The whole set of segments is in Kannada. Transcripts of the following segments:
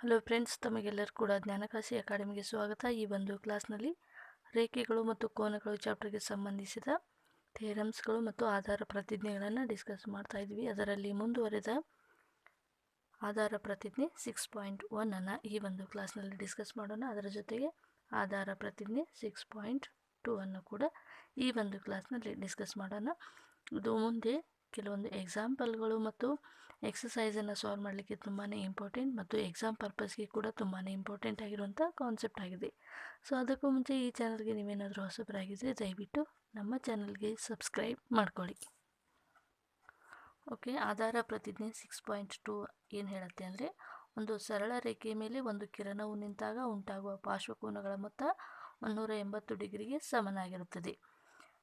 ಹಲೋ ಫ್ರೆಂಡ್ಸ್ ತಮಗೆಲ್ಲರೂ ಕೂಡ ಜ್ಞಾನಕಾಶಿ ಅಕಾಡೆಮಿಗೆ ಸ್ವಾಗತ. ಈ ಒಂದು ಕ್ಲಾಸ್ನಲ್ಲಿ ರೇಖೆಗಳು ಮತ್ತು ಕೋನಗಳು ಚಾಪ್ಟರ್ಗೆ ಸಂಬಂಧಿಸಿದ ಥೇರಮ್ಸ್ಗಳು ಮತ್ತು ಆಧಾರ ಪ್ರತಿಜ್ಞೆಗಳನ್ನು ಡಿಸ್ಕಸ್ ಮಾಡ್ತಾ ಇದ್ವಿ. ಅದರಲ್ಲಿ ಮುಂದುವರೆದ ಆಧಾರ ಪ್ರತಿಜ್ಞೆ ಸಿಕ್ಸ್ ಪಾಯಿಂಟ್ ಒನ್ನನ್ನು ಈ ಒಂದು ಕ್ಲಾಸ್ನಲ್ಲಿ ಡಿಸ್ಕಸ್ ಮಾಡೋಣ. ಅದರ ಜೊತೆಗೆ ಆಧಾರ ಪ್ರತಿಜ್ಞೆ ಸಿಕ್ಸ್ ಪಾಯಿಂಟ್ ಟೂ ಅನ್ನು ಕೂಡ ಈ ಒಂದು ಕ್ಲಾಸ್ನಲ್ಲಿ ಡಿಸ್ಕಸ್ ಮಾಡೋಣ. ಇದು ಮುಂದೆ ಕೆಲವೊಂದು ಎಕ್ಸಾಂಪಲ್ಗಳು ಮತ್ತು ಎಕ್ಸಸೈಸನ್ನು ಸಾಲ್ವ್ ಮಾಡಲಿಕ್ಕೆ ತುಂಬಾ ಇಂಪಾರ್ಟೆಂಟ್ ಮತ್ತು ಎಕ್ಸಾಮ್ ಪರ್ಪಸ್ಗೆ ಕೂಡ ತುಂಬಾ ಇಂಪಾರ್ಟೆಂಟ್ ಆಗಿರುವಂಥ ಕಾನ್ಸೆಪ್ಟ್ ಆಗಿದೆ. ಸೊ ಅದಕ್ಕೂ ಮುಂಚೆ ಈ ಚಾನಲ್ಗೆ ನೀವೇನಾದರೂ ಹೊಸಬರಾಗಿದ್ದರೆ ದಯವಿಟ್ಟು ನಮ್ಮ ಚಾನಲ್ಗೆ ಸಬ್ಸ್ಕ್ರೈಬ್ ಮಾಡ್ಕೊಳ್ಳಿ. ಓಕೆ ಆಧಾರ ಪ್ರತಿಜ್ಞೆ ಸಿಕ್ಸ್ ಪಾಯಿಂಟ್ ಟು ಏನು ಹೇಳುತ್ತೆ ಅಂದರೆ, ಒಂದು ಸರಳ ರೇಖೆಯ ಮೇಲೆ ಒಂದು ಕಿರಣವು ನಿಂತಾಗ ಉಂಟಾಗುವ ಪಾರ್ಶ್ವಕೋನಗಳ ಮೊತ್ತ ಮುನ್ನೂರ ಎಂಬತ್ತು ಡಿಗ್ರಿಗೆ ಸಮನಾಗಿರುತ್ತದೆ.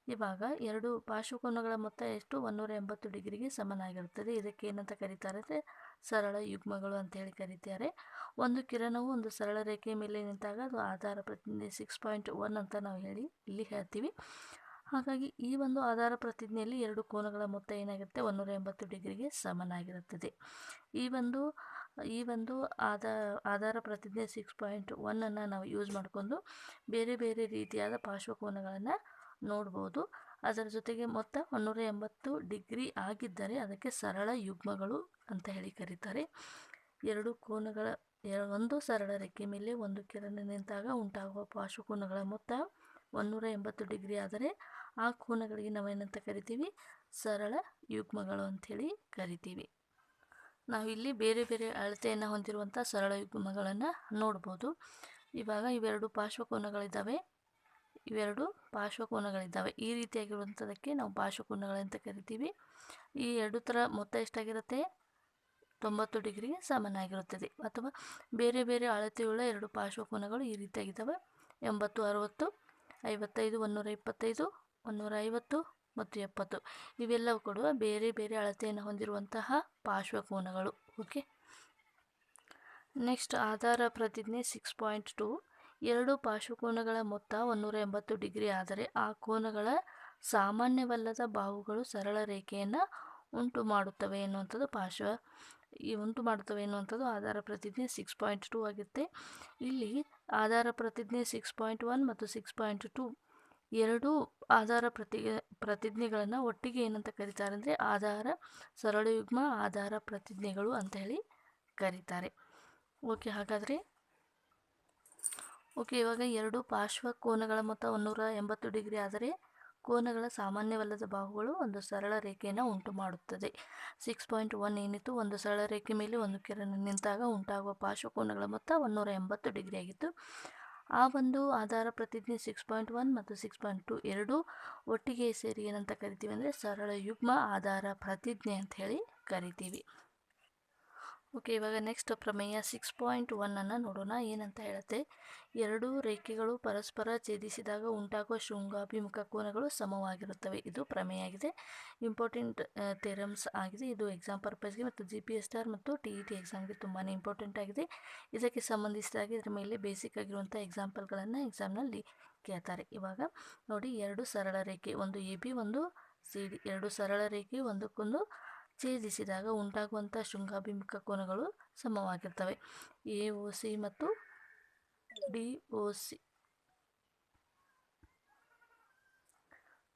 ಇವಾಗ ಎರಡು ಪಾರ್ಶ್ವಕೋನಗಳ ಮೊತ್ತ ಎಷ್ಟು? ಒಂದೂರ ಎಂಬತ್ತು ಡಿಗ್ರಿಗೆ ಸಮನಾಗಿರುತ್ತದೆ. ಇದಕ್ಕೆ ಏನಂತ ಕರೀತಾರೆ ಅಂದರೆ ಸರಳ ಯುಗ್ಮಗಳು ಅಂತ ಹೇಳಿ ಕರೀತಾರೆ. ಒಂದು ಕಿರಣವು ಒಂದು ಸರಳ ರೇಖೆಯ ಮೇಲೆ ನಿಂತಾಗ ಅದು ಆಧಾರ ಪ್ರತಿಜ್ಞೆ ಸಿಕ್ಸ್ ಪಾಯಿಂಟ್ ಒನ್ ಅಂತ ನಾವು ಹೇಳಿ ಇಲ್ಲಿ ಹೇಳ್ತೀವಿ. ಹಾಗಾಗಿ ಈ ಒಂದು ಆಧಾರ ಪ್ರತಿಜ್ಞೆಯಲ್ಲಿ ಎರಡು ಕೋನಗಳ ಮೊತ್ತ ಏನಾಗಿರುತ್ತೆ? ಒಂದೂರ ಎಂಬತ್ತು ಡಿಗ್ರಿಗೆ ಸಮನಾಗಿರುತ್ತದೆ. ಈ ಒಂದು ಈ ಒಂದು ಆಧಾರ ಪ್ರತಿಜ್ಞೆ ಸಿಕ್ಸ್ ಪಾಯಿಂಟ್ ಒನ್ನನ್ನು ನಾವು ಯೂಸ್ ಮಾಡಿಕೊಂಡು ಬೇರೆ ಬೇರೆ ರೀತಿಯಾದ ಪಾರ್ಶ್ವಕೋನಗಳನ್ನು ನೋಡ್ಬೋದು. ಅದರ ಜೊತೆಗೆ ಮೊತ್ತ ಒನ್ನೂರ ಎಂಬತ್ತು ಡಿಗ್ರಿ ಆಗಿದ್ದರೆ ಅದಕ್ಕೆ ಸರಳ ಯುಗ್ಮಗಳು ಅಂತ ಹೇಳಿ ಕರೀತಾರೆ. ಎರಡು ಕೋನಗಳ ಒಂದು ಸರಳ ರೆಕ್ಕೆ ಮೇಲೆ ಒಂದು ಕಿರಣ ನಿಂತಾಗ ಉಂಟಾಗುವ ಪಾರ್ಶ್ವಕೋನಗಳ ಮೊತ್ತ ಒಂದೂರ ಎಂಬತ್ತು ಡಿಗ್ರಿ ಆದರೆ ಆ ಕೋನಗಳಿಗೆ ನಾವೇನಂತ ಕರಿತೀವಿ? ಸರಳ ಯುಗ್ಮಗಳು ಅಂಥೇಳಿ ಕರಿತೀವಿ. ನಾವಿಲ್ಲಿ ಬೇರೆ ಬೇರೆ ಅಳತೆಯನ್ನು ಹೊಂದಿರುವಂಥ ಸರಳ ಯುಗ್ಮಗಳನ್ನು ನೋಡ್ಬೋದು. ಇವಾಗ ಇವೆರಡು ಪಾರ್ಶ್ವಕೋನಗಳಿದ್ದಾವೆ ಇವೆರಡು ಪಾರ್ಶ್ವಕೋನಗಳಿದ್ದಾವೆ. ಈ ರೀತಿಯಾಗಿರುವಂಥದ್ದಕ್ಕೆ ನಾವು ಪಾರ್ಶ್ವಕೋನಗಳಂತ ಕರಿತೀವಿ. ಈ ಎರಡು ಥರ ಮೊತ್ತ ಎಷ್ಟಾಗಿರುತ್ತೆ? ತೊಂಬತ್ತು ಡಿಗ್ರಿಗೆ ಸಮನಾಗಿರುತ್ತದೆ. ಅಥವಾ ಬೇರೆ ಬೇರೆ ಅಳತೆಯುಳ್ಳ ಎರಡು ಪಾರ್ಶ್ವಕೋನಗಳು ಈ ರೀತಿಯಾಗಿದ್ದಾವೆ. ಎಂಬತ್ತು, ಅರುವತ್ತು, ಐವತ್ತೈದು ಒಂದೂರ ಇಪ್ಪತ್ತೈದು ಒಂದೂರ ಐವತ್ತು ಮತ್ತು ಎಪ್ಪತ್ತು. ಇವೆಲ್ಲವೂ ಕೂಡ ಬೇರೆ ಬೇರೆ ಅಳತೆಯನ್ನು ಹೊಂದಿರುವಂತಹ ಪಾರ್ಶ್ವಕೋನಗಳು. ಓಕೆ. ನೆಕ್ಸ್ಟ್ ಆಧಾರ ಪ್ರತಿಜ್ಞೆ ಸಿಕ್ಸ್ ಪಾಯಿಂಟ್ ಟು ಎರಡು ಪಾರ್ಶ್ವಕೋನಗಳ ಮೊತ್ತ ಒಂದೂರ ಎಂಬತ್ತು ಡಿಗ್ರಿ. ಆದರೆ ಆ ಕೋನಗಳ ಸಾಮಾನ್ಯವಲ್ಲದ ಬಾಹುಗಳು ಸರಳ ರೇಖೆಯನ್ನು ಉಂಟು ಮಾಡುತ್ತವೆ ಎನ್ನುವಂಥದ್ದು ಪಾರ್ಶ್ವ ಈ ಉಂಟು ಮಾಡುತ್ತವೆ ಎನ್ನುವಂಥದ್ದು ಆಧಾರ ಪ್ರತಿಜ್ಞೆ ಸಿಕ್ಸ್ ಪಾಯಿಂಟ್ ಟೂ ಆಗಿರುತ್ತೆ. ಇಲ್ಲಿ ಆಧಾರ ಪ್ರತಿಜ್ಞೆ ಸಿಕ್ಸ್ ಪಾಯಿಂಟ್ ಒನ್ ಮತ್ತು ಸಿಕ್ಸ್ ಪಾಯಿಂಟ್ ಟು ಎರಡೂ ಆಧಾರ ಪ್ರತಿ, ಪ್ರತಿಜ್ಞೆಗಳನ್ನು ಒಟ್ಟಿಗೆ ಏನಂತ ಕರೀತಾರೆ ಅಂದರೆ ಆಧಾರ ಸರಳಯುಗ್ಮ ಆಧಾರ ಪ್ರತಿಜ್ಞೆಗಳು ಅಂತ ಹೇಳಿ ಕರೀತಾರೆ. ಓಕೆ ಹಾಗಾದರೆ ಓಕೆ, ಇವಾಗ ಎರಡು ಪಾರ್ಶ್ವ ಕೋನಗಳ ಮೊತ್ತ ಒಂದೂರ ಎಂಬತ್ತು ಡಿಗ್ರಿ ಆದರೆ ಕೋನಗಳ ಸಾಮಾನ್ಯವಲ್ಲದ ಬಾಹುಗಳು ಒಂದು ಸರಳ ರೇಖೆಯನ್ನು ಉಂಟು ಮಾಡುತ್ತದೆ ಸಿಕ್ಸ್ ಪಾಯಿಂಟ್ ಒನ್ ಏನಿತ್ತು, ಒಂದು ಸರಳ ರೇಖೆ ಮೇಲೆ ಒಂದು ಕಿರಣ ನಿಂತಾಗ ಉಂಟಾಗುವ ಪಾರ್ಶ್ವಕೋನಗಳ ಮೊತ್ತ ಒಂದೂರ ಎಂಬತ್ತು ಡಿಗ್ರಿ ಆಗಿತ್ತು. ಆ ಒಂದು ಆಧಾರ ಪ್ರತಿಜ್ಞೆ ಸಿಕ್ಸ್ ಪಾಯಿಂಟ್ ಒನ್ ಮತ್ತು ಸಿಕ್ಸ್ ಪಾಯಿಂಟ್ ಟು ಎರಡು ಒಟ್ಟಿಗೆ ಸೇರಿ ಏನಂತ ಕರಿತೀವಿ ಅಂದರೆ ಸರಳ ಯುಗ್ಮ ಆಧಾರ ಪ್ರತಿಜ್ಞೆ ಅಂತ ಹೇಳಿ ಕರಿತೀವಿ. ಓಕೆ, ಇವಾಗ ನೆಕ್ಸ್ಟ್ ಪ್ರಮೇಯ ಸಿಕ್ಸ್ ಪಾಯಿಂಟ್ ಒನ್ನನ್ನು ನೋಡೋಣ. ಏನಂತ ಹೇಳುತ್ತೆ? ಎರಡು ರೇಖೆಗಳು ಪರಸ್ಪರ ಛೇದಿಸಿದಾಗ ಉಂಟಾಗುವ ಶೃಂಗಾಭಿಮುಖ ಕೋನಗಳು ಸಮವಾಗಿರುತ್ತವೆ. ಇದು ಪ್ರಮೇಯ ಆಗಿದೆ ಇಂಪಾರ್ಟೆಂಟ್ ಥೆರಮ್ಸ್ ಆಗಿದೆ. ಇದು ಎಕ್ಸಾಮ್ ಪರ್ಪಸ್ಗೆ ಮತ್ತು ಜಿ ಪಿ ಎಸ್ ಆರ್ ಮತ್ತು ಟಿ ಇ ಟಿ ಎಕ್ಸಾಮ್ಗೆ ತುಂಬಾ ಇಂಪಾರ್ಟೆಂಟ್ ಆಗಿದೆ. ಇದಕ್ಕೆ ಸಂಬಂಧಿಸಿದಾಗಿ ಇದರ ಮೇಲೆ ಬೇಸಿಕ್ ಆಗಿರುವಂಥ ಎಕ್ಸಾಂಪಲ್ಗಳನ್ನು ಎಕ್ಸಾಮ್ನಲ್ಲಿ ಕೇಳ್ತಾರೆ. ಇವಾಗ ನೋಡಿ, ಎರಡು ಸರಳ ರೇಖೆ, ಒಂದು ಎ ಬಿ ಒಂದು ಸಿ ಡಿ ಎರಡು ಸರಳ ರೇಖೆ, ಒಂದಕ್ಕೊಂದು ಛೇದಿಸಿದಾಗ ಉಂಟಾಗುವಂಥ ಶೃಂಗಾಭಿಮುಖ ಕೋನಗಳು ಸಮವಾಗಿರ್ತವೆ. ಎ ಒ ಸಿ ಮತ್ತು D O C.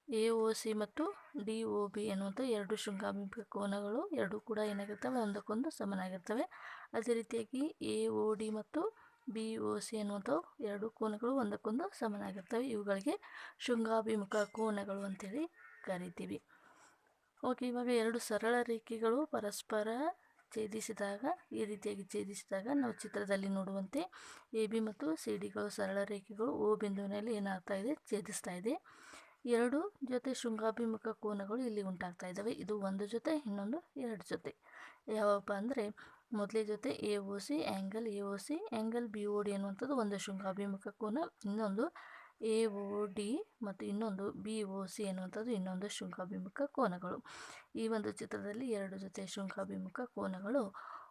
A O C ಮತ್ತು ಡಿ ಒ ಬಿ ಎನ್ನುವಂಥ ಎರಡು ಶೃಂಗಾಭಿಮುಖ ಕೋನಗಳು ಎರಡೂ ಕೂಡ ಏನಾಗಿರ್ತವೆ? ಒಂದಕ್ಕೊಂದು ಸಮನಾಗಿರ್ತವೆ. ಅದೇ ರೀತಿಯಾಗಿ ಎ ಒ ಡಿ ಮತ್ತು ಬಿ ಒ ಸಿ ಎನ್ನುವಂಥವು ಎರಡು ಕೋನಗಳು ಒಂದಕ್ಕೊಂದು ಸಮನಾಗಿರ್ತವೆ. ಇವುಗಳಿಗೆ ಶೃಂಗಾಭಿಮುಖ ಕೋನಗಳು ಅಂತೇಳಿ ಕರಿತೀವಿ. ಓಕೆ ಇವಾಗ ಎರಡು ಸರಳ ರೇಖೆಗಳು ಪರಸ್ಪರ ಛೇದಿಸಿದಾಗ, ಈ ರೀತಿಯಾಗಿ ಛೇದಿಸಿದಾಗ ನಾವು ಚಿತ್ರದಲ್ಲಿ ನೋಡುವಂತೆ ಎ, ಬಿ ಮತ್ತು ಸಿ, ಡಿಗಳು ಸರಳ ರೇಖೆಗಳು ಓ ಬಿಂದುವಿನಲ್ಲಿ ಏನಾಗ್ತಾ ಇದೆ, ಛೇದಿಸ್ತಾ ಇದೆ. ಎರಡು ಜೊತೆ ಶೃಂಗಾಭಿಮುಖ ಕೋನಗಳು ಇಲ್ಲಿ ಉಂಟಾಗ್ತಾ ಇದ್ದಾವೆ. ಇದು ಒಂದು ಜೊತೆ, ಇನ್ನೊಂದು ಎರಡು ಜೊತೆ. ಯಾವಪ್ಪ ಅಂದರೆ, ಮೊದಲೇ ಜೊತೆ A, O, C angle A, O, C angle B, O, D ಅನ್ನುವಂಥದ್ದು ಒಂದು ಶೃಂಗಾಭಿಮುಖ ಕೋನ, ಇನ್ನೊಂದು ಎ ಒ ಡಿ ಮತ್ತು ಇನ್ನೊಂದು ಬಿ ಒ ಸಿ ಅನ್ನುವಂಥದ್ದು ಇನ್ನೊಂದು ಶೃಂಖಾಭಿಮುಖ ಕೋನಗಳು. ಈ ಒಂದು ಚಿತ್ರದಲ್ಲಿ ಎರಡು ಜೊತೆ ಶೃಂಖಾಭಿಮುಖ ಕೋನಗಳು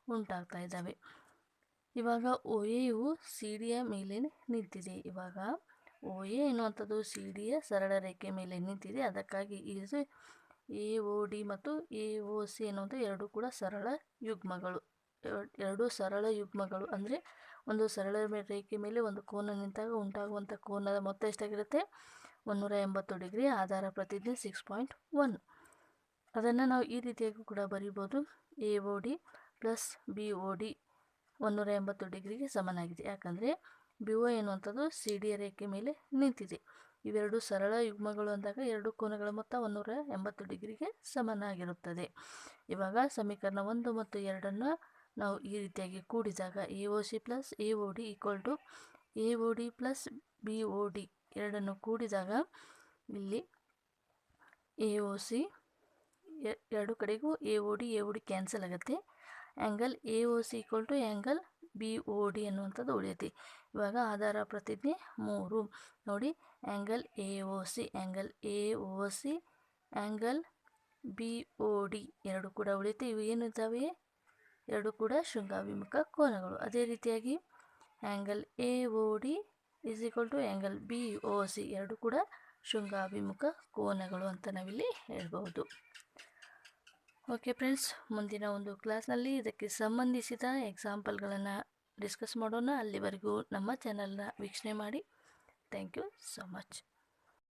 ಉಂಟಾಗ್ತಾ ಇದ್ದಾವೆ. ಇವಾಗ ಒ ಎಯು ಸಿ ಡಿಯ ಮೇಲೆ ನಿಂತಿದೆ. ಇವಾಗ ಒ ಎ ಎನ್ನುವಂಥದ್ದು ಸಿ ಡಿಯ ಸರಳ ರೇಖೆ ಮೇಲೆ ನಿಂತಿದೆ. ಅದಕ್ಕಾಗಿ ಇದು ಎ ಒ ಡಿ ಮತ್ತು ಎ ಒ ಸಿ ಅನ್ನುವಂಥ ಎರಡು ಕೂಡ ಸರಳ ಯುಗ್ಮಗಳು. ಎರಡ್- ಸರಳ ಯುಗ್ಮಗಳು. ಅಂದರೆ ಒಂದು ಸರಳ ರೇಖೆ ಮೇಲೆ ಒಂದು ಕೋನ ನಿಂತಾಗ ಉಂಟಾಗುವಂಥ ಕೋನದ ಮೊತ್ತ ಎಷ್ಟಾಗಿರುತ್ತೆ? ಒಂದೂರ ಎಂಬತ್ತು ಡಿಗ್ರಿ ಆಧಾರ ಪ್ರತಿದಿನ ಸಿಕ್ಸ್ ಪಾಯಿಂಟ್ ಒನ್ ಅದನ್ನು ನಾವು ಈ ರೀತಿಯಾಗಿ ಕೂಡ ಬರೀಬೋದು. A O D plus B O D ಒಂದೂರ ಎಂಬತ್ತು ಡಿಗ್ರಿಗೆ ಸಮನಾಗಿದೆ. ಯಾಕಂದರೆ ಬಿ ಒ ಎನ್ನುವಂಥದ್ದು ಸಿ ಡಿ ರೇಖೆ ಮೇಲೆ ನಿಂತಿದೆ. ಇವೆರಡು ಸರಳ ಯುಗ್ಮಗಳು ಅಂದಾಗ ಎರಡು ಕೋನಗಳ ಮೊತ್ತ ಒಂದೂರ ಎಂಬತ್ತು ಡಿಗ್ರಿಗೆ ಸಮನಾಗಿರುತ್ತದೆ. ಇವಾಗ ಸಮೀಕರಣ ಒಂದು ಮತ್ತು ಎರಡನ್ನು ನಾವು ಈ ರೀತಿಯಾಗಿ ಕೂಡಿದಾಗ A O C plus A O D equal to A O D plus B O D ಎರಡನ್ನು ಕೂಡಿದಾಗ ಇಲ್ಲಿ ಎ ಒ ಸಿ ಎರಡು ಕಡೆಗೂ A O D A O D cancel ಆಗುತ್ತೆ. Angle A O C equal to angle B O D ಅನ್ನುವಂಥದ್ದು ಉಳಿಯುತ್ತೆ. ಇವಾಗ ಆಧಾರ ಪ್ರತಿಜ್ಞೆ ಮೂರು. ನೋಡಿ angle A O C angle A O C angle B O D ಎರಡು ಕೂಡ ಉಳಿಯುತ್ತೆ. ಇವು ಏನಿದ್ದಾವೆ? ಎರಡು ಕೂಡ ಶೃಂಗಾಭಿಮುಖ ಕೋನಗಳು. ಅದೇ ರೀತಿಯಾಗಿ angle A O D is equal to angle B O C ಎರಡು ಕೂಡ ಶೃಂಗಾಭಿಮುಖ ಕೋನಗಳು ಅಂತ ನಾವಿಲ್ಲಿ ಹೇಳ್ಬೋದು ಓಕೆ ಫ್ರೆಂಡ್ಸ್ ಮುಂದಿನ ಒಂದು ಕ್ಲಾಸ್ನಲ್ಲಿ ಇದಕ್ಕೆ ಸಂಬಂಧಿಸಿದ ಎಕ್ಸಾಂಪಲ್ಗಳನ್ನು ಡಿಸ್ಕಸ್ ಮಾಡೋಣ. ಅಲ್ಲಿವರೆಗೂ ನಮ್ಮ ಚಾನಲ್ನ ವೀಕ್ಷಣೆ ಮಾಡಿ. Thank you so much